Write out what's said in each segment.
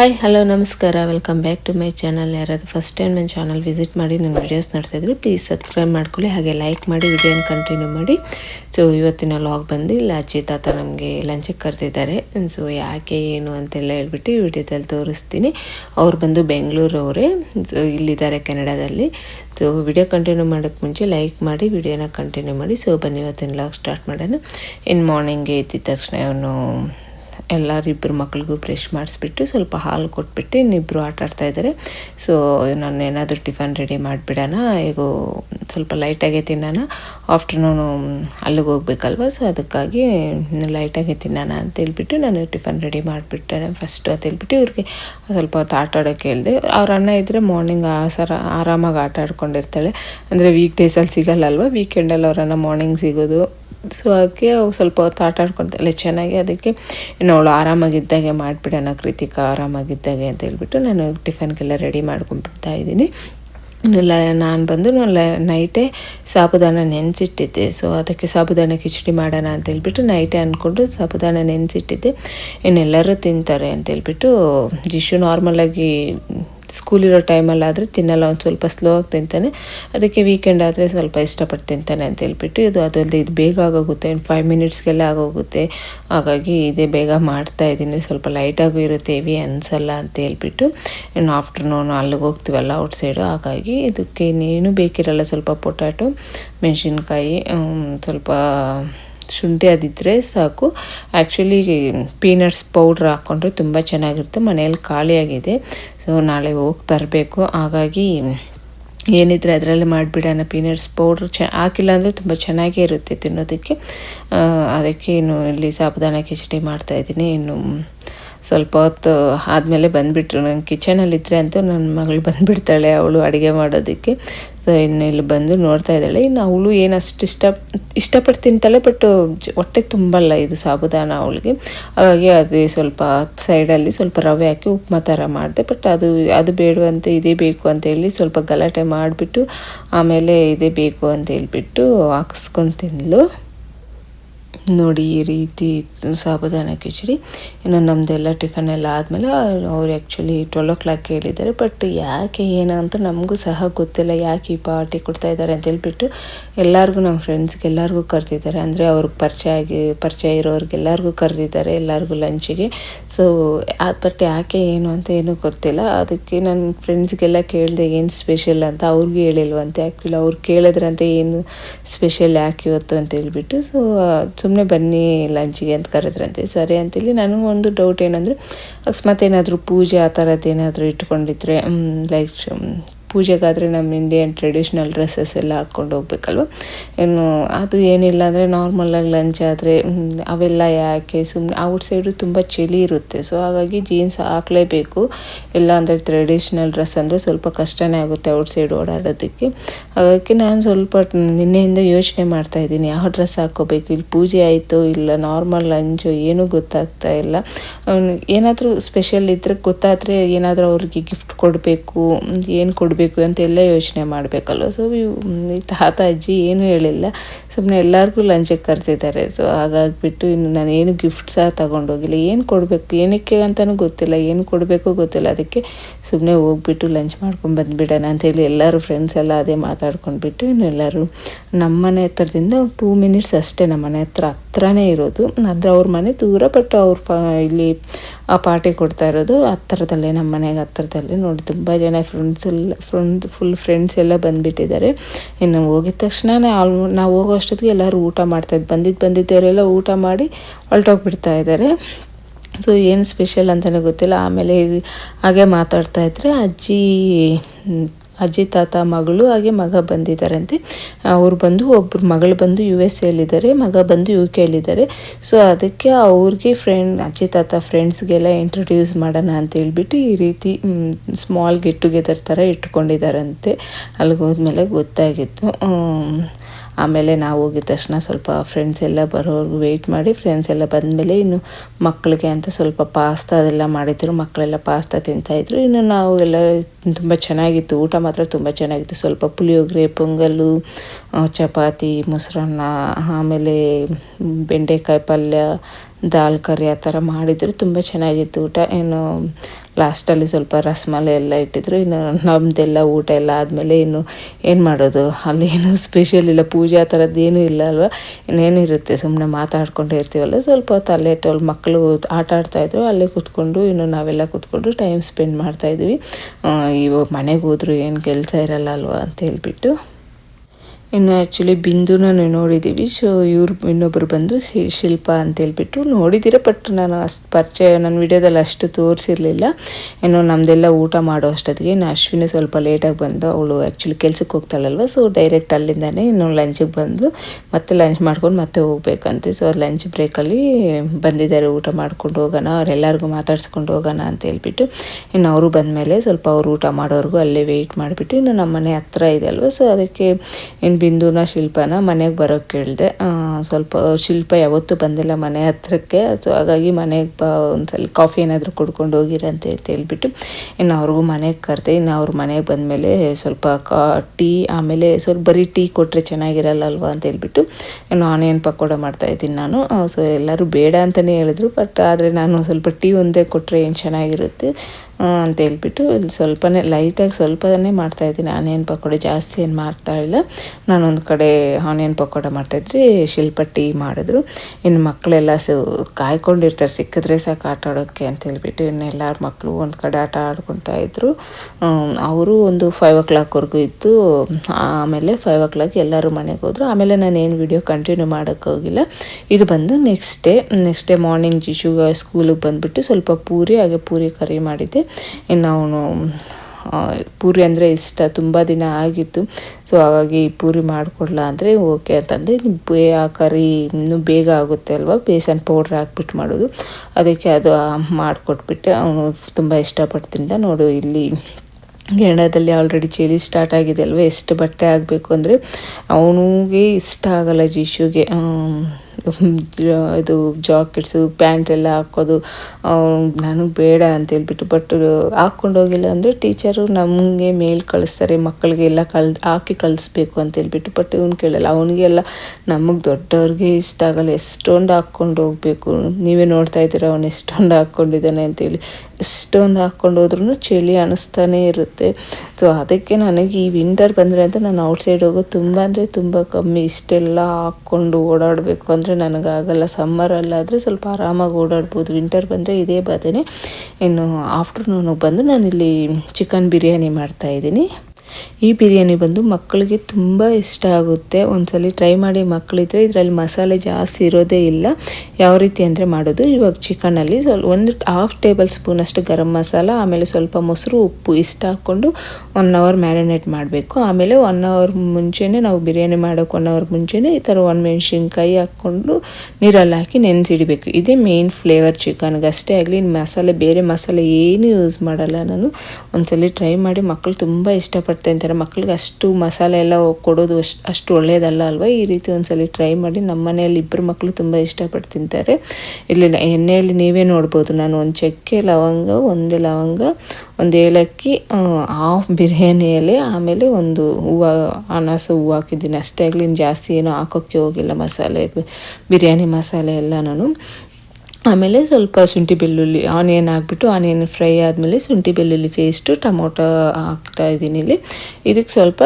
Hi hello ನಮಸ್ಕಾರ. Welcome back to my channel ಯಾರಾದರೂ first time ನನ್ನ ಚಾನಲ್ ವಿಸಿಟ್ ಮಾಡಿ, ನನ್ನ ವಿಡಿಯೋಸ್ ನೋಡ್ತಾ ಇದ್ರೆ ಪ್ಲೀಸ್ ಸಬ್ಸ್ಕ್ರೈಬ್ ಮಾಡ್ಕೊಳ್ಳಿ, ಹಾಗೆ ಲೈಕ್ ಮಾಡಿ ವಿಡಿಯೋನ ಕಂಟಿನ್ಯೂ ಮಾಡಿ. ಸೊ ಇವತ್ತಿನ ಲಾಗ್ ಬಂದು ಇಲ್ಲ ಅಜ್ಜಿ, ತಾತ ನಮಗೆ ಲಂಚಕ್ಕೆ ಕರೆದಿದ್ದಾರೆ. ಸೊ ಯಾಕೆ, ಏನು ಅಂತೆಲ್ಲ ಹೇಳ್ಬಿಟ್ಟು ವಿಡಿಯೋದಲ್ಲಿ ತೋರಿಸ್ತೀನಿ. ಅವ್ರು ಬಂದು ಬೆಂಗಳೂರವರೇ. ಸೊ ಇಲ್ಲಿದ್ದಾರೆ ಕೆನಡಾದಲ್ಲಿ ಸೊ ವಿಡಿಯೋ ಕಂಟಿನ್ಯೂ ಮಾಡೋಕ್ಕೆ ಮುಂಚೆ ಲೈಕ್ ಮಾಡಿ ವಿಡಿಯೋನ ಕಂಟಿನ್ಯೂ ಮಾಡಿ. ಸೊ ಬನ್ನಿ, ಇವತ್ತಿನ ಲಾಗ್ ಸ್ಟಾರ್ಟ್ ಮಾಡೋಣ. ಇನ್ನು ಮಾರ್ನಿಂಗ್ ಎದ್ದಿದ ತಕ್ಷಣ ಅವನು ಎಲ್ಲರಿಬ್ಬರು ಮಕ್ಳಿಗೂ ಬ್ರಷ್ ಮಾಡಿಸ್ಬಿಟ್ಟು ಸ್ವಲ್ಪ ಹಾಲು ಕೊಟ್ಬಿಟ್ಟು ಇನ್ನಿಬ್ಬರು ಆಟ ಆಡ್ತಾ ಇದ್ದಾರೆ. ಸೊ ನಾನು ಏನಾದರೂ ಟಿಫನ್ ರೆಡಿ ಮಾಡಿಬಿಡೋಣ ಈಗ ಸ್ವಲ್ಪ ಲೈಟಾಗೆ ತಿನ್ನೋಣ. ಆಫ್ಟರ್ನೂನು ಅಲ್ಲಿಗೆ ಹೋಗ್ಬೇಕಲ್ವ? ಸೊ ಅದಕ್ಕಾಗಿ ಲೈಟಾಗೆ ತಿನ್ನೋಣ ಅಂತ ಹೇಳ್ಬಿಟ್ಟು ನಾನು ಟಿಫನ್ ರೆಡಿ ಮಾಡಿಬಿಟ್ಟೆ. ಫಸ್ಟು ಅಂತ ಹೇಳ್ಬಿಟ್ಟು ಇವ್ರಿಗೆ ಸ್ವಲ್ಪ ಹೊತ್ತು ಆಟ ಆಡೋಕ್ಕೆ ಹೇಳಿದೆ. ಅವ್ರ ಅಣ್ಣ ಇದ್ದರೆ ಮಾರ್ನಿಂಗ್ ಆ ಸರ ಆರಾಮಾಗಿ ಆಟ ಆಡ್ಕೊಂಡಿರ್ತಾಳೆ. ಅಂದರೆ ವೀಕ್ ಡೇಸಲ್ಲಿ ಸಿಗಲ್ಲಲ್ವ? ವೀಕೆಂಡಲ್ಲಿ ಅವರನ್ನ ಮಾರ್ನಿಂಗ್ ಸಿಗೋದು. ಸೊ ಅದಕ್ಕೆ ಅವು ಸ್ವಲ್ಪ ಹೊತ್ತು ಆಟ ಆಡ್ಕೊಳ್ತಾಳೆ ಚೆನ್ನಾಗಿ ಅದಕ್ಕೆ, ಇನ್ನು ಅವಳು ಆರಾಮಾಗಿದ್ದಾಗೆ ಮಾಡಿಬಿಡೋಣ ಕೃತಿಕ, ಆರಾಮಾಗಿದ್ದಾಗೆ ಅಂತ ಹೇಳ್ಬಿಟ್ಟು ನಾನು ಟಿಫನ್ಗೆಲ್ಲ ರೆಡಿ ಮಾಡ್ಕೊಂಡ್ಬಿಡ್ತಾ ಇದ್ದೀನಿ. ಲ ನಾನು ಬಂದು ಲ ನೈಟೇ ಸಾಬುದಾನ ನೆನೆಸಿಟ್ಟಿದ್ದೆ. ಸೊ ಅದಕ್ಕೆ ಸಾಬುದಾನ ಕಿಚಡಿ ಮಾಡೋಣ ಅಂತ ಹೇಳ್ಬಿಟ್ಟು ನೈಟೇ ಅಂದ್ಕೊಂಡು ಸಾಬುದಾನ ನೆನೆಸಿಟ್ಟಿದ್ದೆ. ಇನ್ನೆಲ್ಲರೂ ತಿಂತಾರೆ ಅಂತ ಹೇಳ್ಬಿಟ್ಟು, ಜಿಶು ನಾರ್ಮಲಾಗಿ ಸ್ಕೂಲಿರೋ ಟೈಮಲ್ಲಾದರೆ ತಿನ್ನಲ್ಲ, ಒಂದು ಸ್ವಲ್ಪ ಸ್ಲೋ ಆಗಿ ತಿಂತಾನೆ. ಅದಕ್ಕೆ ವೀಕೆಂಡ್ ಆದರೆ ಸ್ವಲ್ಪ ಇಷ್ಟಪಟ್ಟು ತಿಂತಾನೆ ಅಂತ ಹೇಳ್ಬಿಟ್ಟು ಇದು ಅದಲ್ಲದೆ ಇದು ಬೇಗ ಆಗೋಗುತ್ತೆ ಫೈವ್ ಮಿನಿಟ್ಸ್ಗೆಲ್ಲ ಆಗೋಗುತ್ತೆ. ಹಾಗಾಗಿ ಇದೇ ಬೇಗ ಮಾಡ್ತಾ ಇದ್ದೀನಿ, ಸ್ವಲ್ಪ ಲೈಟಾಗೂ ಇರುತ್ತೆ ಹೆವಿ ಅನಿಸಲ್ಲ ಅಂತ ಹೇಳ್ಬಿಟ್ಟು. ಇನ್ನು ಆಫ್ಟರ್ನೂನ್ ಅಲ್ಲಿಗೆ ಹೋಗ್ತೀವಲ್ಲ ಔಟ್ ಸೈಡು ಹಾಗಾಗಿ ಇದಕ್ಕೆ ಇನ್ನೇನು ಬೇಕಿರಲ್ಲ ಸ್ವಲ್ಪ ಪೊಟ್ಯಾಟೊ ಮೆಣಸಿನ್ಕಾಯಿ ಸ್ವಲ್ಪ ಶುಂಠಿ ಅದಿದ್ದರೆ ಸಾಕು. ಆ್ಯಕ್ಚುಲಿ ಪೀನಟ್ಸ್ ಪೌಡ್ರ್ ಹಾಕ್ಕೊಂಡ್ರೆ ತುಂಬ ಚೆನ್ನಾಗಿರುತ್ತೆ. ಮನೆಯಲ್ಲಿ ಖಾಲಿಯಾಗಿದೆ. ಸೊ ನಾಳೆ ಹೋಗಿ ತರಬೇಕು ಹಾಗಾಗಿ, ಏನಿದ್ರೆ ಅದರಲ್ಲಿ ಮಾಡಿಬಿಡೋಣ. ಪೀನಟ್ಸ್ ಪೌಡ್ರ್ ಚ, ಹಾಕಿಲ್ಲ ಅಂದರೆ ತುಂಬ ಚೆನ್ನಾಗೇ ಇರುತ್ತೆ ತಿನ್ನೋದಕ್ಕೆ. ಅದಕ್ಕೆ ಇನ್ನು ಇಲ್ಲಿ ಸಾಬುದಾನ ಕಿಚಡಿ ಮಾಡ್ತಾಯಿದ್ದೀನಿ ಇನ್ನು ಸ್ವಲ್ಪ ಹೊತ್ತು ಆದಮೇಲೆ ಬಂದುಬಿಟ್ರು. ನನ್ನ ಕಿಚನಲ್ಲಿದ್ದರೆ ಅಂತೂ ನನ್ನ ಮಗಳು ಬಂದುಬಿಡ್ತಾಳೆ ಅವಳು ಅಡುಗೆ ಮಾಡೋದಕ್ಕೆ. ಇನ್ನು ಇಲ್ಲಿ ಬಂದು ನೋಡ್ತಾ ಇದ್ದಾಳೆ. ಇನ್ನು ಅವಳು ಏನು ಅಷ್ಟು ಇಷ್ಟ ಇಷ್ಟಪಟ್ಟು ತಿಂತಾಳೆ ಬಟ್ ಹೊಟ್ಟೆ ತುಂಬಲ್ಲ ಇದು ಸಾಬುದಾನ ಅವಳಿಗೆ. ಹಾಗಾಗಿ ಅದೇ ಸ್ವಲ್ಪ ಸೈಡಲ್ಲಿ ಸ್ವಲ್ಪ ರವೆ ಹಾಕಿ ಉಪ್ಮಾ ಥರ ಮಾಡಿದೆ. ಬಟ್ ಅದು ಅದು ಬೇಡವಂತೆ ಇದೇ ಬೇಕು ಅಂತ ಹೇಳಿ ಸ್ವಲ್ಪ ಗಲಾಟೆ ಮಾಡಿಬಿಟ್ಟು ಆಮೇಲೆ ಇದೇ ಬೇಕು ಅಂತ ಹೇಳ್ಬಿಟ್ಟು ಹಾಕಿಸ್ಕೊಂಡು ತಿಂದಳು ನೋಡಿ ಈ ರೀತಿ ಸಾಬುದಾನ ಕಿಚಡಿ. ಇನ್ನು ನಮ್ಮದೆಲ್ಲ ಟಿಫನ್ ಎಲ್ಲ ಆದಮೇಲೆ ಅವ್ರು ಆ್ಯಕ್ಚುಲಿ ಟ್ವೆಲ್ ಓ ಕ್ಲಾಕ್ ಹೇಳಿದ್ದಾರೆ. ಬಟ್ ಯಾಕೆ ಏನು ಅಂತ ನಮಗೂ ಸಹ ಗೊತ್ತಿಲ್ಲ. ಯಾಕೆ ಈ ಪಾರ್ಟಿ ಕೊಡ್ತಾ ಇದ್ದಾರೆ ಅಂತ ಹೇಳ್ಬಿಟ್ಟು ಎಲ್ಲರಿಗೂ ನಮ್ಮ ಫ್ರೆಂಡ್ಸ್ಗೆ ಎಲ್ಲರಿಗೂ ಕರೆದಿದ್ದಾರೆ. ಅಂದರೆ ಅವ್ರಿಗೆ ಪರಿಚಯ ಆಗಿ, ಪರಿಚಯ ಇರೋರಿಗೆಲ್ಲರಿಗೂ ಕರೆದಿದ್ದಾರೆ ಎಲ್ಲರಿಗೂ ಲಂಚಿಗೆ ಸೊ ಬಟ್ ಯಾಕೆ ಏನು ಅಂತ ಏನೂ ಗೊತ್ತಿಲ್ಲ. ಅದಕ್ಕೆ ನನ್ನ ಫ್ರೆಂಡ್ಸ್ಗೆಲ್ಲ ಕೇಳಿದೆ ಏನು ಸ್ಪೆಷಲ್ ಅಂತ ಅವ್ರಿಗೂ ಹೇಳಿಲ್ವಂತೆ. ಆ್ಯಕ್ಚುಲಿ ಅವ್ರು ಕೇಳಿದ್ರಂತೆ ಏನು ಸ್ಪೆಷಲ್ ಯಾಕೆ ಇವತ್ತು ಅಂತ ಹೇಳ್ಬಿಟ್ಟು. ಸೊ ಸುಮ್ಮನೆ ಬನ್ನಿ ಲಂಚಿಗೆ ಅಂತ ಕರೆದ್ರಂತೆ. ಸರಿ ಅಂತೇಳಿ ನನಗೂ ಒಂದು ಡೌಟ್ ಏನಂದರೆ ಅಕಸ್ಮಾತ್ ಏನಾದರೂ ಪೂಜೆ ಆ ಥರದ್ದು ಏನಾದರೂ ಇಟ್ಕೊಂಡಿದ್ರೆ ಲೈಕ್ ಪೂಜೆಗಾದರೆ ನಮ್ಮ ಇಂಡಿಯನ್ ಟ್ರೆಡಿಷ್ನಲ್ ಡ್ರೆಸ್ಸಸ್ ಎಲ್ಲ ಹಾಕ್ಕೊಂಡು ಹೋಗ್ಬೇಕಲ್ವ? ಏನು ಅದು ಏನಿಲ್ಲ ಅಂದರೆ ನಾರ್ಮಲಾಗಿ ಲಂಚ್ ಆದರೆ ಅವೆಲ್ಲ ಯಾಕೆ ಸುಮ್ಮನೆ ಔಟ್ ಸೈಡು ತುಂಬ ಚಳಿ ಇರುತ್ತೆ. ಸೊ ಹಾಗಾಗಿ ಜೀನ್ಸ್ ಹಾಕಲೇಬೇಕು. ಇಲ್ಲ ಅಂದರೆ ಟ್ರೆಡಿಷ್ನಲ್ ಡ್ರೆಸ್ ಅಂದರೆ ಸ್ವಲ್ಪ ಕಷ್ಟನೇ ಆಗುತ್ತೆ ಔಟ್ ಸೈಡ್ ಓಡಾಡೋದಕ್ಕೆ. ಹಾಗಾಗಿ ನಾನು ಸ್ವಲ್ಪ ನಿನ್ನೆಯಿಂದ ಯೋಚನೆ ಮಾಡ್ತಾ ಇದ್ದೀನಿ. ಯಾವ ಡ್ರೆಸ್ ಹಾಕೋಬೇಕು ಇಲ್ಲಿ ಪೂಜೆ ಆಯಿತು ಇಲ್ಲ ನಾರ್ಮಲ್ ಲಂಚು ಏನೂ ಗೊತ್ತಾಗ್ತಾ ಇಲ್ಲ. ಏನಾದರೂ ಸ್ಪೆಷಲ್ ಇದ್ದರೆ ಗೊತ್ತಾದರೆ ಏನಾದರೂ ಅವ್ರಿಗೆ ಗಿಫ್ಟ್ ಕೊಡಬೇಕು ಏನು ಕೊಡಬೇಕು ಬೇಕು ಅಂತೆಲ್ಲ ಯೋಚನೆ ಮಾಡಬೇಕಲ್ವ. ಸೊ ತಾತ ಅಜ್ಜಿ ಏನೂ ಹೇಳಿಲ್ಲ. ಸುಮ್ಮನೆ ಎಲ್ಲರಿಗೂ ಲಂಚಕ್ಕೆ ಕರೆದಿದ್ದಾರೆ. ಸೊ ಹಾಗಾಗಿಬಿಟ್ಟು ಇನ್ನು ನಾನು ಏನು ಗಿಫ್ಟ್ ಸಹ ತೊಗೊಂಡೋಗಿಲ್ಲ. ಏನು ಕೊಡಬೇಕು, ಏನಕ್ಕೆ ಅಂತಲೂ ಗೊತ್ತಿಲ್ಲ. ಏನು ಕೊಡಬೇಕು ಗೊತ್ತಿಲ್ಲ. ಅದಕ್ಕೆ ಸುಮ್ಮನೆ ಹೋಗ್ಬಿಟ್ಟು ಲಂಚ್ ಮಾಡ್ಕೊಂಡು ಬಂದುಬಿಡೋಣ ಅಂಥೇಳಿ ಎಲ್ಲರೂ ಫ್ರೆಂಡ್ಸ್ ಎಲ್ಲ ಅದೇ ಮಾತಾಡ್ಕೊಂಡ್ಬಿಟ್ಟು ಇನ್ನು ಎಲ್ಲರೂ ನಮ್ಮ ಮನೆ ಹತ್ರದಿಂದ ಟೂ ಮಿನಿಟ್ಸ್ ಅಷ್ಟೇ ನಮ್ಮ ಮನೆ ಹತ್ರ ಹತ್ರನೇ ಇರೋದು. ಆದರೆ ಅವ್ರ ಮನೆ ದೂರ ಬಟ್ ಅವ್ರ ಫ, ಇಲ್ಲಿ ಆ ಪಾರ್ಟಿ ಕೊಡ್ತಾ ಇರೋದು ಹತ್ತಿರದಲ್ಲೇ ನಮ್ಮ ಮನೆಗೆ ಹತ್ತಿರದಲ್ಲೇ ನೋಡಿ, ತುಂಬ ಜನ ಫ್ರೆಂಡ್ಸ್ ಎಲ್ಲ ಫ್ರೆಂಡ್ ಫುಲ್ ಫ್ರೆಂಡ್ಸ್ ಎಲ್ಲ ಬಂದುಬಿಟ್ಟಿದ್ದಾರೆ. ಇನ್ನು ಹೋಗಿದ ತಕ್ಷಣ ಆಲ್, ನಾವು ಹೋಗೋ ಅಷ್ಟೊತ್ತಿಗೆ ಎಲ್ಲರೂ ಊಟ ಮಾಡ್ತಾಯಿದ್ದು ಬಂದಿದ್ದು ಬಂದಿದ್ದವರೆಲ್ಲ ಊಟ ಮಾಡಿ ಹೊರಟೋಗ್ಬಿಡ್ತಾ ಇದ್ದಾರೆ. ಸೊ ಏನು ಸ್ಪೆಷಲ್ ಅಂತಲೇ ಗೊತ್ತಿಲ್ಲ. ಆಮೇಲೆ ಹಾಗೆ ಮಾತಾಡ್ತಾ ಇದ್ದರೆ ಅಜ್ಜಿ ಅಜ್ಜಿ, ತಾತ, ಮಗಳು ಹಾಗೆ ಮಗ ಬಂದಿದ್ದಾರಂತೆ. ಅವ್ರು ಬಂದು ಒಬ್ಬರು ಮಗಳು ಬಂದು ಯು ಎಸ್ ಎಲ್ಲಿದ್ದಾರೆ ಮಗ ಬಂದು ಯು ಕೆ ಎಲ್ಲಿದ್ದಾರೆ ಸೊ ಅದಕ್ಕೆ ಅವ್ರಿಗೆ ಫ್ರೆಂಡ್ ಅಜ್ಜಿ, ತಾತ ಫ್ರೆಂಡ್ಸ್ಗೆಲ್ಲ ಇಂಟ್ರೊಡ್ಯೂಸ್ ಮಾಡೋಣ ಅಂತ ಹೇಳ್ಬಿಟ್ಟು ಈ ರೀತಿ ಸ್ಮಾಲ್ ಗೆಟ್ ಟುಗೆದರ್ ಥರ ಇಟ್ಕೊಂಡಿದ್ದಾರಂತೆ. ಅಲ್ಲಿಗೆ ಹೋದ್ಮೇಲೆ ಗೊತ್ತಾಗಿತ್ತು ಆಮೇಲೆ ನಾವು ಹೋಗಿದ ತಕ್ಷಣ ಸ್ವಲ್ಪ ಫ್ರೆಂಡ್ಸ್ ಎಲ್ಲ ಬರೋರ್ಗು ವೆಯ್ಟ್ ಮಾಡಿ ಫ್ರೆಂಡ್ಸ್ ಎಲ್ಲ ಬಂದಮೇಲೆ ಇನ್ನು ಮಕ್ಕಳಿಗೆ ಅಂತ ಸ್ವಲ್ಪ ಪಾಸ್ತಾ ಅದೆಲ್ಲ ಮಾಡಿದ್ರು, ಮಕ್ಕಳೆಲ್ಲ ಪಾಸ್ತಾ ತಿಂತಾಯಿದ್ರು ಇನ್ನು ನಾವು ಎಲ್ಲ ತುಂಬ ಚೆನ್ನಾಗಿತ್ತು, ಊಟ ಮಾತ್ರ ತುಂಬ ಚೆನ್ನಾಗಿತ್ತು. ಸ್ವಲ್ಪ ಪುಳಿಯೋಗರೆ, ಪೊಂಗಲ್ಲು ಚಪಾತಿ, ಮೊಸರನ್ನ, ಆಮೇಲೆ ಬೆಂಡೆಕಾಯಿ ಪಲ್ಯ, ದಾಲ್ ಕರಿ ಆ ಥರ ಮಾಡಿದ್ರು. ತುಂಬ ಚೆನ್ನಾಗಿತ್ತು ಊಟ. ಏನು ಲಾಸ್ಟಲ್ಲಿ ಸ್ವಲ್ಪ ರಸಮಲೈ ಎಲ್ಲ ಇಟ್ಟಿದ್ರು. ಇನ್ನು ನಮ್ಮದೆಲ್ಲ ಊಟ ಎಲ್ಲ ಆದಮೇಲೆ ಇನ್ನು ಏನು ಮಾಡೋದು? ಅಲ್ಲಿ ಏನು ಸ್ಪೆಷಲ್ ಇಲ್ಲ. ಪೂಜೆ ಆ ಥರದ್ದು ಏನೂ ಇಲ್ಲ ಅಲ್ವಾ? ಇನ್ನೇನಿರುತ್ತೆ ಸುಮ್ಮನೆ ಮಾತಾಡ್ಕೊಂಡೇ ಇರ್ತೀವಲ್ಲ. ಸ್ವಲ್ಪ ಹೊತ್ತು ಅಲ್ಲೇ ಟೋಲ್ ಮಕ್ಕಳು ಆಟ ಆಡ್ತಾಯಿದ್ರು ಅಲ್ಲೇ ಕೂತ್ಕೊಂಡು ಇನ್ನು ನಾವೆಲ್ಲ ಕೂತ್ಕೊಂಡು ಟೈಮ್ ಸ್ಪೆಂಡ್ ಮಾಡ್ತಾಯಿದ್ವಿ ಇವಾಗ ಮನೆಗೆ ಹೋದ್ರು. ಏನು ಕೆಲಸ ಇರಲ್ಲ ಅಲ್ವಾ ಅಂತ ಹೇಳ್ಬಿಟ್ಟು. ಇನ್ನು ಆ್ಯಕ್ಚುಲಿ ಬಿಂದುನ ನೋಡಿದ್ದೀವಿ ಸೊ ಇವ್ರು ಇನ್ನೊಬ್ಬರು ಬಂದು ಶಿಲ್ಪ ಅಂತ ಹೇಳ್ಬಿಟ್ಟು ನೋಡಿದ್ದೀರ ಬಟ್ ನಾನು ಅಷ್ಟು ಪರಿಚಯ ನನ್ನ ವಿಡಿಯೋದಲ್ಲಿ ಅಷ್ಟು ತೋರಿಸಿರಲಿಲ್ಲ. ಇನ್ನು ನಮ್ಮದೆಲ್ಲ ಊಟ ಮಾಡೋ ಅಷ್ಟೊತ್ತಿಗೆ ಇನ್ನು ಅಶ್ವಿನಿ ಸ್ವಲ್ಪ ಲೇಟಾಗಿ ಬಂದು ಅವಳು ಆ್ಯಕ್ಚುಲಿ ಕೆಲಸಕ್ಕೆ ಹೋಗ್ತಾಳಲ್ವ. ಸೊ ಡೈರೆಕ್ಟ್ ಅಲ್ಲಿಂದಾನೆ ಇನ್ನು ಲಂಚಿಗೆ ಬಂದು ಮತ್ತೆ ಲಂಚ್ ಮಾಡ್ಕೊಂಡು ಮತ್ತೆ ಹೋಗ್ಬೇಕಂತೆ. ಸೊ ಲಂಚ್ ಬ್ರೇಕಲ್ಲಿ ಬಂದಿದ್ದಾರೆ, ಊಟ ಮಾಡ್ಕೊಂಡು ಹೋಗೋಣ, ಅವರೆಲ್ಲರಿಗೂ ಮಾತಾಡ್ಸ್ಕೊಂಡು ಹೋಗೋಣ ಅಂತ ಹೇಳ್ಬಿಟ್ಟು ಇನ್ನು ಅವರು ಬಂದಮೇಲೆ ಸ್ವಲ್ಪ ಅವ್ರು ಊಟ ಮಾಡೋರ್ಗು ಅಲ್ಲೇ ವೆಯ್ಟ್ ಮಾಡಿಬಿಟ್ಟು ಇನ್ನು ನಮ್ಮ ಮನೆ ಹತ್ರ ಇದೆ ಅಲ್ವ. ಸೊ ಅದಕ್ಕೆ ಇನ್ನು ಬಿಂದುನ ಶಿಲ್ಪನ ಮನೆಗೆ ಬರೋಕ್ಕೆ ಕೇಳಿದೆ. ಸ್ವಲ್ಪ ಶಿಲ್ಪ ಯಾವತ್ತೂ ಬಂದಿಲ್ಲ ಮನೆ ಹತ್ರಕ್ಕೆ. ಸೊ ಹಾಗಾಗಿ ಮನೆಗೆ ಬ, ಒಂದ್ಸಲ ಕಾಫಿ ಏನಾದರೂ ಕುಡ್ಕೊಂಡು ಹೋಗಿರಂತೆ ಅಂತ ಹೇಳ್ಬಿಟ್ಟು, ಇನ್ನು ಅವ್ರಿಗೂ ಮನೆಗೆ ಕರೆದೆ. ಇನ್ನು ಅವ್ರ ಮನೆಗೆ ಬಂದಮೇಲೆ ಸ್ವಲ್ಪ ಕಾ, ಟೀ, ಆಮೇಲೆ ಸ್ವಲ್ಪ ಬರೀ ಟೀ ಕೊಟ್ಟರೆ ಚೆನ್ನಾಗಿರಲ್ಲ ಅಲ್ವಾ ಅಂತ ಹೇಳ್ಬಿಟ್ಟು, ಇನ್ನು ಆನಿಯನ್ ಪಕೋಡ ಮಾಡ್ತಾಯಿದ್ದೀನಿ ನಾನು. ಸೊ ಎಲ್ಲರೂ ಬೇಡ ಅಂತಲೇ ಹೇಳಿದ್ರು, ಬಟ್ ಆದರೆ ನಾನು ಸ್ವಲ್ಪ ಟೀ ಒಂದೇ ಕೊಟ್ಟರೆ ಏನು ಚೆನ್ನಾಗಿರುತ್ತೆ? ಅಂತ ಹೇಳ್ಬಿಟ್ಟು ಇಲ್ಲಿ ಸ್ವಲ್ಪನೇ ಲೈಟಾಗಿ ಸ್ವಲ್ಪನೇ ಮಾಡ್ತಾಯಿದ್ದೀನಿ ಆನಿಯನ್ ಪಕೋಡೆ ಜಾಸ್ತಿ ಏನು ಮಾಡ್ತಾ ಇಲ್ಲ. ನಾನೊಂದು ಕಡೆ ಆನಿಯನ್ ಪಕೋಡ ಮಾಡ್ತಾಯಿದ್ರಿ ಶಿಲ್ಪಟ್ಟಿ ಮಾಡಿದ್ರು. ಇನ್ನು ಮಕ್ಕಳೆಲ್ಲ ಸ, ಕಾಯ್ಕೊಂಡಿರ್ತಾರೆ, ಸಿಕ್ಕಿದ್ರೆ ಸಾಕು ಆಟ ಆಡೋಕ್ಕೆ ಅಂತ ಹೇಳ್ಬಿಟ್ಟು. ಇನ್ನು ಎಲ್ಲರ ಮಕ್ಕಳು ಒಂದು ಕಡೆ ಆಟ ಆಡ್ಕೊತಾ ಇದ್ರು. ಅವರು ಒಂದು ಫೈವ್ ಓ ಕ್ಲಾಕ್ವರೆಗೂ ಇತ್ತು ಆಮೇಲೆ ಫೈವ್ ಓ ಕ್ಲಾಕ್ ಎಲ್ಲರೂ ಮನೆಗೆ ಹೋದರು. ಆಮೇಲೆ ನಾನು ಏನು ವಿಡಿಯೋ ಕಂಟಿನ್ಯೂ ಮಾಡೋಕ್ಕೋಗಿಲ್ಲ ಇದು ಬಂದು next day next day morning Jishu ಸ್ಕೂಲಿಗೆ ಬಂದುಬಿಟ್ಟು ಸ್ವಲ್ಪ ಪೂರಿ, ಹಾಗೆ ಪೂರಿ ಕರಿ ಮಾಡಿದ್ದೆ. ಇನ್ನು ಅವನು ಪೂರಿ ಅಂದರೆ ಇಷ್ಟ, ತುಂಬ ದಿನ ಆಗಿತ್ತು. ಸೊ ಹಾಗಾಗಿ ಪೂರಿ ಮಾಡಿಕೊಡ್ಲಾ ಅಂದರೆ ಓಕೆ ಅಂತಂದರೆ ಬೇ, ಆ ಕರಿ ಇನ್ನೂ ಬೇಗ ಆಗುತ್ತೆ ಅಲ್ವಾ? ಬೇಸನ್ ಪೌಡ್ರ್ ಹಾಕ್ಬಿಟ್ಟು ಮಾಡೋದು. ಅದಕ್ಕೆ ಅದು ಮಾಡಿಕೊಟ್ಬಿಟ್ಟೆ ಅವನು ತುಂಬ ಇಷ್ಟಪಡ್ತಿಂದ ನೋಡು, ಇಲ್ಲಿ ಗೆಣದಲ್ಲಿ ಆಲ್ರೆಡಿ ಚೇಲಿ ಸ್ಟಾರ್ಟ್ ಆಗಿದೆ ಅಲ್ವಾ? ಎಷ್ಟು ಬಟ್ಟೆ ಆಗಬೇಕು ಅಂದರೆ ಅವನಿಗೆ ಇಷ್ಟ ಆಗಲ್ಲ ಜಿಶುಗೆ. ಇದು ಜಾಕೆಟ್ಸು, ಪ್ಯಾಂಟ್ ಎಲ್ಲ ಹಾಕೋದು ನನಗೆ ಬೇಡ ಅಂತ ಹೇಳ್ಬಿಟ್ಟು ಬಟ್ ಹಾಕ್ಕೊಂಡು ಹೋಗಿಲ್ಲ ಅಂದರೆ ಟೀಚರು ನಮಗೆ ಮೇಲ್ ಕಳಿಸ್ತಾರೆ ಮಕ್ಕಳಿಗೆಲ್ಲ ಕಲ್ ಹಾಕಿ ಕಳಿಸ್ಬೇಕು ಅಂತ ಹೇಳ್ಬಿಟ್ಟು ಬಟ್ ಇವ್ನು ಕೇಳಲ್ಲ. ಅವನಿಗೆಲ್ಲ ನಮಗೆ ದೊಡ್ಡವ್ರಿಗೆ ಇಷ್ಟ ಆಗಲ್ಲ, ಎಷ್ಟೊಂದು ಹಾಕ್ಕೊಂಡು ಹೋಗಬೇಕು. ನೀವೇ ನೋಡ್ತಾ ಇದ್ದೀರ, ಅವನು ಎಷ್ಟೊಂದು ಹಾಕ್ಕೊಂಡಿದ್ದಾನೆ ಅಂತೇಳಿ ಎಷ್ಟೊಂದು ಹಾಕ್ಕೊಂಡು ಹೋದ್ರೂ ಚಳಿ ಅನಿಸ್ತಾನೆ ಇರುತ್ತೆ. ಸೊ ಅದಕ್ಕೆ ನನಗೆ ಈ ವಿಂಟರ್ ಬಂದರೆ ಅಂತ ನಾನು ಔಟ್ಸೈಡ್ ಹೋಗೋದು ತುಂಬ ಅಂದರೆ ತುಂಬ ಕಮ್ಮಿ. ಇಷ್ಟೆಲ್ಲ ಹಾಕ್ಕೊಂಡು ಓಡಾಡಬೇಕು ಅಂದರೆ ನನಗಾಗಲ್ಲ ಸಮ್ಮರಲ್ಲಾದರೆ ಸ್ವಲ್ಪ ಆರಾಮಾಗಿ ಓಡಾಡ್ಬೋದು. ವಿಂಟರ್ ಬಂದರೆ ಇದೇ ಬಾಧೆನೇ ಇನ್ನು ಆಫ್ಟರ್ನೂನಿಗೆ ಬಂದು ನಾನಿಲ್ಲಿ ಚಿಕನ್ ಬಿರಿಯಾನಿ ಮಾಡ್ತಾಯಿದ್ದೀನಿ ಈ ಬಿರಿಯಾನಿ ಬಂದು ಮಕ್ಕಳಿಗೆ ತುಂಬ ಇಷ್ಟ ಆಗುತ್ತೆ. ಒಂದ್ಸಲಿ ಟ್ರೈ ಮಾಡಿ ಮಕ್ಕಳಿದ್ರೆ ಇದರಲ್ಲಿ ಮಸಾಲೆ ಜಾಸ್ತಿ ಇರೋದೇ ಇಲ್ಲ. ಯಾವ ರೀತಿ ಅಂದರೆ ಮಾಡೋದು, ಇವಾಗ ಚಿಕನಲ್ಲಿ ಸ್ವಲ್ಪ ಒಂದು ಹಾಫ್ ಟೇಬಲ್ ಸ್ಪೂನಷ್ಟು ಗರಂ ಮಸಾಲ, ಆಮೇಲೆ ಸ್ವಲ್ಪ ಮೊಸರು, ಉಪ್ಪು ಇಷ್ಟ ಹಾಕ್ಕೊಂಡು ಒನ್ ಅವರ್ ಮ್ಯಾರಿನೇಟ್ ಮಾಡಬೇಕು. ಆಮೇಲೆ ಒನ್ ಅವರ್ ಮುಂಚೆನೇ ನಾವು ಬಿರಿಯಾನಿ ಮಾಡೋಕೆ ಒನ್ ಅವರ್ ಮುಂಚೆನೇ ಈ ಥರ ಒಂದು ಮೆಣಸಿನ್ಕಾಯಿ ಹಾಕ್ಕೊಂಡು ನೀರಲ್ಲಿ ಹಾಕಿ ನೆನೆಸಿಡಬೇಕು. ಇದೇ ಮೇನ್ ಫ್ಲೇವರ್ ಚಿಕನ್ಗೆ ಅಷ್ಟೇ ಆಗಲಿ ಮಸಾಲೆ, ಬೇರೆ ಮಸಾಲೆ ಏನು ಯೂಸ್ ಮಾಡಲ್ಲ ನಾನು. ಒಂದ್ಸಲಿ ಟ್ರೈ ಮಾಡಿ ಮಕ್ಕಳು ತುಂಬ ಇಷ್ಟಪಡ್ತಾರೆ ಅಂತಾರೆ ಮಕ್ಳಿಗೆ ಅಷ್ಟು ಮಸಾಲೆ ಎಲ್ಲ ಕೊಡೋದು ಅಷ್ಟು ಅಷ್ಟು ಒಳ್ಳೆಯದಲ್ಲ ಅಲ್ವಾ? ಈ ರೀತಿ ಒಂದ್ಸಲಿ ಟ್ರೈ ಮಾಡಿ ನಮ್ಮ ಮನೆಯಲ್ಲಿ ಇಬ್ಬರು ಮಕ್ಕಳು ತುಂಬ ಇಷ್ಟಪಟ್ಟು ತಿಂತಾರೆ. ಇಲ್ಲಿ ಎಣ್ಣೆಯಲ್ಲಿ ನೀವೇ ನೋಡ್ಬೋದು. ನಾನು ಒಂದು ಚಕ್ಕೆ, ಲವಂಗ, ಒಂದು ಲವಂಗ, ಒಂದು ಏಲಕ್ಕಿ ಹಾಫ್ ಬಿರಿಯಾನಿ ಎಲೆ, ಆಮೇಲೆ ಒಂದು ಹೂವು, ಅನಾಸ ಹೂವು ಹಾಕಿದ್ದೀನಿ. ಅಷ್ಟೇ ಆಗಲಿ ಜಾಸ್ತಿ ಏನೂ ಹಾಕೋಕ್ಕೆ ಹೋಗಿಲ್ಲ ಮಸಾಲೆ, ಬಿರಿಯಾನಿ ಮಸಾಲೆ ಎಲ್ಲ ನಾನು. ಆಮೇಲೆ ಸ್ವಲ್ಪ ಶುಂಠಿ ಬೆಳ್ಳುಳ್ಳಿ ಆನಿಯನ್ ಹಾಕ್ಬಿಟ್ಟು ಆನಿಯನ್ ಫ್ರೈ ಆದಮೇಲೆ ಶುಂಠಿ ಬೆಳ್ಳುಳ್ಳಿ ಫೇಸ್ಟು ಟೊಮೊಟೊ ಹಾಕ್ತಾ ಇದ್ದೀನಿ ಇಲ್ಲಿ. ಇದಕ್ಕೆ ಸ್ವಲ್ಪ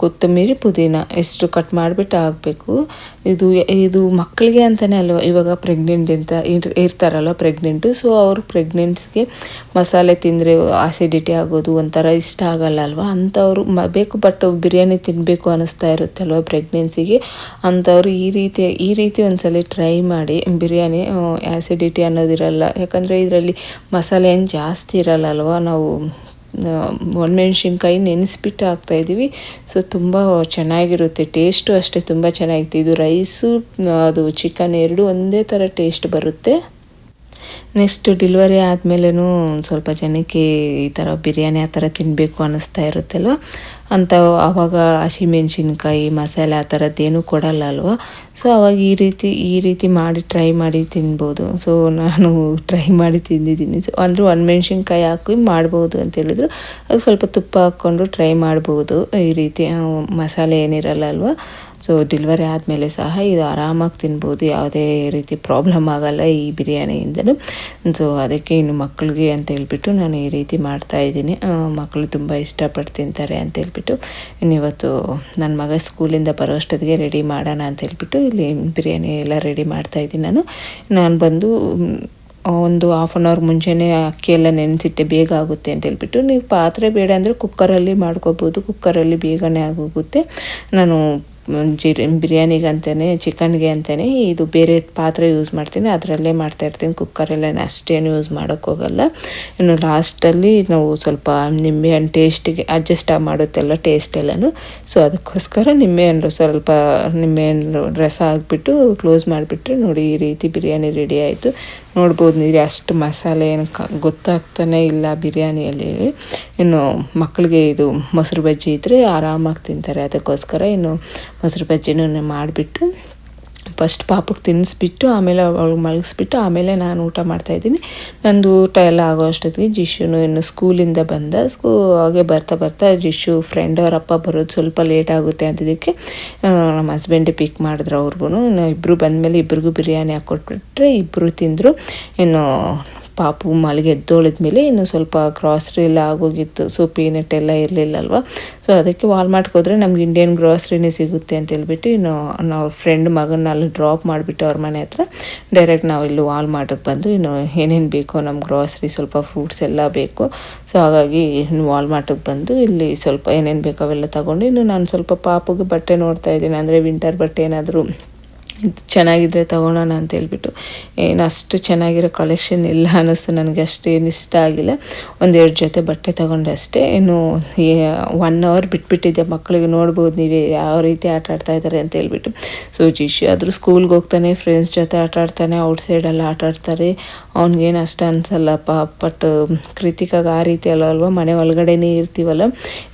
ಕೊತ್ತಂಬರಿ ಪುದೀನ ಎಷ್ಟು ಕಟ್ ಮಾಡಿಬಿಟ್ಟು ಹಾಕಬೇಕು. ಇದು ಇದು ಮಕ್ಕಳಿಗೆ ಅಂತಲೇ ಅಲ್ವ, ಇವಾಗ ಪ್ರೆಗ್ನೆಂಟ್ ಅಂತ ಇರ್ತಾರಲ್ವ ಪ್ರೆಗ್ನೆಂಟು ಸೊ ಅವರು ಪ್ರೆಗ್ನೆಂಟ್ಸ್ಗೆ ಮಸಾಲೆ ತಿಂದರೆ ಆಸಿಡಿಟಿ ಆಗೋದು ಒಂಥರ ಇಷ್ಟ ಆಗಲ್ಲ ಅಲ್ವಾ? ಅಂಥವ್ರು ಮ, ಬೇಕು ಬಟ್ ಬಿರಿಯಾನಿ ತಿನ್ನಬೇಕು ಅನ್ನಿಸ್ತಾ ಇರುತ್ತಲ್ವ ಪ್ರೆಗ್ನೆನ್ಸಿಗೆ ಅಂಥವ್ರು ಈ ರೀತಿ ಈ ರೀತಿ ಒಂದ್ಸಲ ಟ್ರೈ ಮಾಡಿ ಬಿರಿಯಾನಿ ಆ್ಯಸಿಡಿಟಿ ಅನ್ನೋದಿರಲ್ಲ. ಯಾಕಂದರೆ ಇದರಲ್ಲಿ ಮಸಾಲೆ ಏನು ಜಾಸ್ತಿ ಇರಲ್ಲ ಅಲ್ವಾ ನಾವು ಒಣಮೆಣ್ಸಿನ್ಕಾಯಿ ನೆನೆಸ್ಬಿಟ್ಟು ಹಾಕ್ತಾಯಿದ್ದೀವಿ ಸೊ ತುಂಬ ಚೆನ್ನಾಗಿರುತ್ತೆ. ಟೇಸ್ಟು ಅಷ್ಟೇ ತುಂಬ ಚೆನ್ನಾಗಿತ್ತು ಇದು ರೈಸು ಅದು ಚಿಕನ್ ಎರಡು ಒಂದೇ ಥರ ಟೇಸ್ಟ್ ಬರುತ್ತೆ. ನೆಕ್ಸ್ಟ್ ಡೆಲಿವರಿ ಆದಮೇಲೂ ಸ್ವಲ್ಪ ಜನಕ್ಕೆ ಈ ಥರ ಬಿರಿಯಾನಿ ಆ ಥರ ತಿನ್ನಬೇಕು ಅನ್ನಿಸ್ತಾ ಇರುತ್ತಲ್ವ? ಅಂತ ಆವಾಗ ಹಸಿಮೆಣ್ಸಿನ್ಕಾಯಿ ಮಸಾಲೆ ಆ ಥರದ್ದೇನು ಕೊಡಲ್ಲ ಅಲ್ವ? ಸೊ ಅವಾಗ ಈ ರೀತಿ ಈ ರೀತಿ ಮಾಡಿ ಟ್ರೈ ಮಾಡಿ ತಿನ್ಬೋದು. ಸೊ ನಾನು ಟ್ರೈ ಮಾಡಿ ತಿಂದಿದ್ದೀನಿ. ಸೊ ಅಂದರೆ ಒಣಮೆಣ್ಸಿನ್ಕಾಯಿ ಹಾಕಿ ಮಾಡ್ಬೋದು ಅಂತ ಹೇಳಿದ್ರು. ಅದು ಸ್ವಲ್ಪ ತುಪ್ಪ ಹಾಕ್ಕೊಂಡು ಟ್ರೈ ಮಾಡ್ಬೋದು ಈ ರೀತಿ. ಮಸಾಲೆ ಏನಿರಲ್ಲ ಅಲ್ವ? ಸೊ ಡೆಲಿವರಿ ಆದಮೇಲೆ ಸಹ ಇದು ಆರಾಮಾಗಿ ತಿನ್ಬೋದು. ಯಾವುದೇ ರೀತಿ ಪ್ರಾಬ್ಲಮ್ ಆಗಲ್ಲ ಈ ಬಿರಿಯಾನಿಯಿಂದಲೂ ಸೊ ಅದಕ್ಕೆ ಇನ್ನು ಮಕ್ಕಳಿಗೆ ಅಂತ ಹೇಳ್ಬಿಟ್ಟು ನಾನು ಈ ರೀತಿ ಮಾಡ್ತಾ ಇದ್ದೀನಿ. ಮಕ್ಕಳು ತುಂಬ ಇಷ್ಟಪಟ್ಟು ತಿಂತಾರೆ ಅಂತ ಹೇಳ್ಬಿಟ್ಟು. ಇವತ್ತು ನನ್ನ ಮಗ ಸ್ಕೂಲಿಂದ ಬರೋಷ್ಟೊತ್ತಿಗೆ ರೆಡಿ ಮಾಡೋಣ ಅಂತ ಹೇಳ್ಬಿಟ್ಟು ಇಲ್ಲಿ ಬಿರಿಯಾನಿ ಎಲ್ಲ ರೆಡಿ ಮಾಡ್ತಾ ಇದ್ದೀನಿ ನಾನು. ನಾನು ಬಂದು ಒಂದು ಹಾಫ್ ಆನ್ ಅವರ್ ಮುಂಚೆನೇ ಅಕ್ಕಿ ಎಲ್ಲ ನೆನೆಸಿಟ್ಟೆ, ಬೇಗ ಆಗುತ್ತೆ ಅಂತ ಹೇಳ್ಬಿಟ್ಟು. ನೀವು ಪಾತ್ರೆ ಬೇಡ ಅಂದರೆ ಕುಕ್ಕರಲ್ಲಿ ಮಾಡ್ಕೋಬೋದು. ಕುಕ್ಕರಲ್ಲಿ ಬೇಗನೆ ಆಗೋಗುತ್ತೆ. ನಾನು ಜಿರ್ ಬಿರಿಯಾನಿಗೆ ಅಂತಲೇ ಚಿಕನ್ಗೆ ಅಂತಲೇ ಇದು ಬೇರೆ ಪಾತ್ರೆ ಯೂಸ್ ಮಾಡ್ತೀನಿ. ಅದರಲ್ಲೇ ಮಾಡ್ತಾಯಿರ್ತೀನಿ ಕುಕ್ಕರಲ್ಲೇ ಅಷ್ಟೇನು ಯೂಸ್ ಮಾಡೋಕ್ಕೋಗಲ್ಲ ಇನ್ನು ಲಾಸ್ಟಲ್ಲಿ ನಾವು ಸ್ವಲ್ಪ ನಿಂಬೆಹಣ್ಣು ಟೇಸ್ಟಿಗೆ ಅಡ್ಜಸ್ಟ್ ಮಾಡುತ್ತೆಲ್ಲ ಟೇಸ್ಟ್ ಎಲ್ಲನೂ. ಸೊ ಅದಕ್ಕೋಸ್ಕರ ನಿಂಬೆಹಣ್ಣು ಸ್ವಲ್ಪ ನಿಂಬೆಹಣ್ಣು ರಸ ಹಾಕ್ಬಿಟ್ಟು ಕ್ಲೋಸ್ ಮಾಡಿಬಿಟ್ರೆ ನೋಡಿ ಈ ರೀತಿ ಬಿರಿಯಾನಿ ರೆಡಿ ಆಯಿತು. ನೋಡ್ಬೋದು, ನೀರಿ ಅಷ್ಟು ಮಸಾಲೆ ಏನು ಗೊತ್ತಾಗ್ತಾನೆ ಇಲ್ಲ ಬಿರಿಯಾನಿಯಲ್ಲಿ. ಇನ್ನು ಮಕ್ಕಳಿಗೆ ಇದು ಮೊಸರು ಬಜ್ಜಿ ಇದ್ದರೆ ಆರಾಮಾಗಿ ತಿಂತಾರೆ. ಅದಕ್ಕೋಸ್ಕರ ಇನ್ನು ಮೊಸರು ಬಜ್ಜಿನೂ ಮಾಡಿಬಿಟ್ಟು ಫಸ್ಟ್ ಪಾಪಕ್ಕೆ ತಿನ್ನಿಸ್ಬಿಟ್ಟು, ಆಮೇಲೆ ಅವಳು ಮಲಗಿಸ್ಬಿಟ್ಟು, ಆಮೇಲೆ ನಾನು ಊಟ ಮಾಡ್ತಾಯಿದ್ದೀನಿ ನಂದು ಊಟ ಎಲ್ಲ ಆಗೋ ಅಷ್ಟೊತ್ತಿಗೆ ಜಿಶುನು ಇನ್ನು ಸ್ಕೂಲಿಂದ ಬಂದ. ಸ್ಕೂ ಹಾಗೆ ಬರ್ತಾ ಬರ್ತಾ ಜಿಶು ಫ್ರೆಂಡ್ ಅವರಪ್ಪ ಬರೋದು ಸ್ವಲ್ಪ ಲೇಟ್ ಆಗುತ್ತೆ ಅಂತಿದ್ದಕ್ಕೆ ನಮ್ಮ ಹಸ್ಬೆಂಡೇ ಪಿಕ್ ಮಾಡಿದ್ರು ಅವ್ರಿಗೂ ಇಬ್ಬರು ಬಂದಮೇಲೆ ಇಬ್ರಿಗೂ ಬಿರಿಯಾನಿ ಹಾಕ್ಕೊಟ್ಬಿಟ್ರೆ ಇಬ್ಬರು ತಿಂದರು. ಇನ್ನು ಪಾಪು ಮಲಗಿ ಎದ್ದೋಳಿದ ಮೇಲೆ ಇನ್ನು ಸ್ವಲ್ಪ ಗ್ರಾಸ್ರಿ ಎಲ್ಲ ಆಗೋಗಿತ್ತು. ಸೊ ಪೀನಟ್ ಎಲ್ಲ ಇರಲಿಲ್ಲಲ್ವ? ಸೊ ಅದಕ್ಕೆ ವಾಲ್ಮಾರ್ಟ್ಗೆ ಹೋದರೆ ನಮ್ಗೆ ಇಂಡಿಯನ್ ಗ್ರಾಸ್ರಿನೇ ಸಿಗುತ್ತೆ ಅಂತ ಹೇಳ್ಬಿಟ್ಟು ಇನ್ನು ನಾವು ಫ್ರೆಂಡ್ ಮಗನ ಅಲ್ಲಿ ಡ್ರಾಪ್ ಮಾಡಿಬಿಟ್ಟು ಅವ್ರ ಮನೆ ಹತ್ರ ಡೈರೆಕ್ಟ್ ನಾವು ಇಲ್ಲಿ ವಾಲ್ಮಾರ್ಟಿಗೆ ಬಂದು ಇನ್ನು ಏನೇನು ಬೇಕೋ ನಮ್ಮ ಗ್ರಾಸ್ರಿ ಸ್ವಲ್ಪ ಫ್ರೂಟ್ಸ್ ಎಲ್ಲ ಬೇಕು. ಸೊ ಹಾಗಾಗಿ ಇನ್ನು ವಾಲ್ಮಾರ್ಟಿಗೆ ಬಂದು ಇಲ್ಲಿ ಸ್ವಲ್ಪ ಏನೇನು ಬೇಕೋ ಅವೆಲ್ಲ ತಗೊಂಡು ಇನ್ನು ನಾನು ಸ್ವಲ್ಪ ಪಾಪುಗೆ ಬಟ್ಟೆ ನೋಡ್ತಾ ಇದ್ದೀನಿ. ಅಂದರೆ ವಿಂಟರ್ ಬಟ್ಟೆ ಏನಾದರೂ ಚೆನ್ನಾಗಿದ್ರೆ ತೊಗೊಳೋಣ ಅಂತ ಹೇಳ್ಬಿಟ್ಟು. ಏನು ಅಷ್ಟು ಚೆನ್ನಾಗಿರೋ ಕಲೆಕ್ಷನ್ ಇಲ್ಲ ಅನ್ನಿಸ್ತು ನನಗೆ ಅಷ್ಟೇನು ಇಷ್ಟ ಆಗಿಲ್ಲ. ಒಂದೆರಡು ಜೊತೆ ಬಟ್ಟೆ ತೊಗೊಂಡೆ ಅಷ್ಟೇ. ಏನು ಒನ್ ಅವರ್ ಬಿಟ್ಬಿಟ್ಟಿದ್ದೆ. ಮಕ್ಕಳಿಗೆ ನೋಡ್ಬೋದು ನೀವೇ ಯಾವ ರೀತಿ ಆಟ ಆಡ್ತಾ ಇದ್ದಾರೆ ಅಂತ ಹೇಳ್ಬಿಟ್ಟು. ಸೊ ಜಿಶು ಆದರೂ ಸ್ಕೂಲ್ಗೆ ಹೋಗ್ತಾನೆ ಫ್ರೆಂಡ್ಸ್ ಜೊತೆ ಆಟ ಆಡ್ತಾನೆ ಔಟ್ ಸೈಡೆಲ್ಲ ಆಟ ಆಡ್ತಾರೆ. ಅವ್ನಿಗೇನು ಅಷ್ಟು ಅನ್ಸಲ್ಲಪ್ಪ ಬಟ್ ಕೃತಿಕಾಗ ಆ ರೀತಿ ಅಲ್ಲ ಅಲ್ವಾ? ಮನೆ ಒಳಗಡೆನೇ ಇರ್ತೀವಲ್ಲ?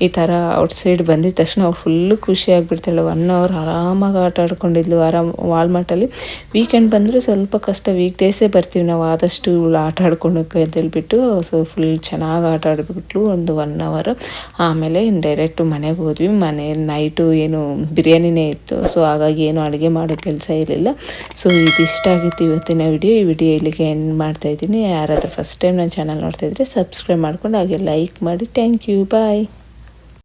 ಈ ಥರ ಔಟ್ಸೈಡ್ ಬಂದಿದ ತಕ್ಷಣ ಅವ್ರು ಫುಲ್ಲು ಖುಷಿ ಆಗಿಬಿಡ್ತಾಳೆ ಒನ್ ಅವರ್ ಆರಾಮಾಗಿ ಆಟ ಆಡ್ಕೊಂಡಿದ್ಲು, ಆರಾಮ್ ವಾಲ್ಮಾರ್ಟಲ್ಲಿ ವೀಕೆಂಡ್ ಬಂದರೆ ಸ್ವಲ್ಪ ಕಷ್ಟ. ವೀಕ್ ಡೇಸೇ ಬರ್ತೀವಿ ನಾವು. ಆದಷ್ಟು ಇವಳು ಆಟ ಆಡ್ಕೊಳಕ್ಕೆ ಅಂತ ಹೇಳ್ಬಿಟ್ಟು ಸೊ ಫುಲ್ ಚೆನ್ನಾಗಿ ಆಟ ಆಡಿಬಿಟ್ಲು ಒಂದು ಒನ್ ಅವರ್ ಆಮೇಲೆ ಡೈರೆಕ್ಟು ಮನೆಗೆ ಹೋದ್ವಿ. ಮನೆ ನೈಟು ಏನು ಬಿರಿಯಾನಿನೇ ಇತ್ತು. ಸೊ ಹಾಗಾಗಿ ಏನು ಅಡುಗೆ ಮಾಡೋ ಕೆಲಸ ಇರಲಿಲ್ಲ. ಸೊ ಇದಿಷ್ಟ ಆಗಿತ್ತು ಇವತ್ತಿನ ವಿಡಿಯೋ ಈ ವಿಡಿಯೋ ಇಲ್ಲಿಗೆ ಎಂಡ್ ಮಾಡ್ತಾಯಿದ್ದೀನಿ ಯಾರಾದರೂ ಫಸ್ಟ್ ಟೈಮ್ ನನ್ನ ಚಾನಲ್ ನೋಡ್ತಾಯಿದ್ರೆ ಸಬ್ಸ್ಕ್ರೈಬ್ ಮಾಡ್ಕೊಂಡು ಹಾಗೆ ಲೈಕ್ ಮಾಡಿ. Thank you bye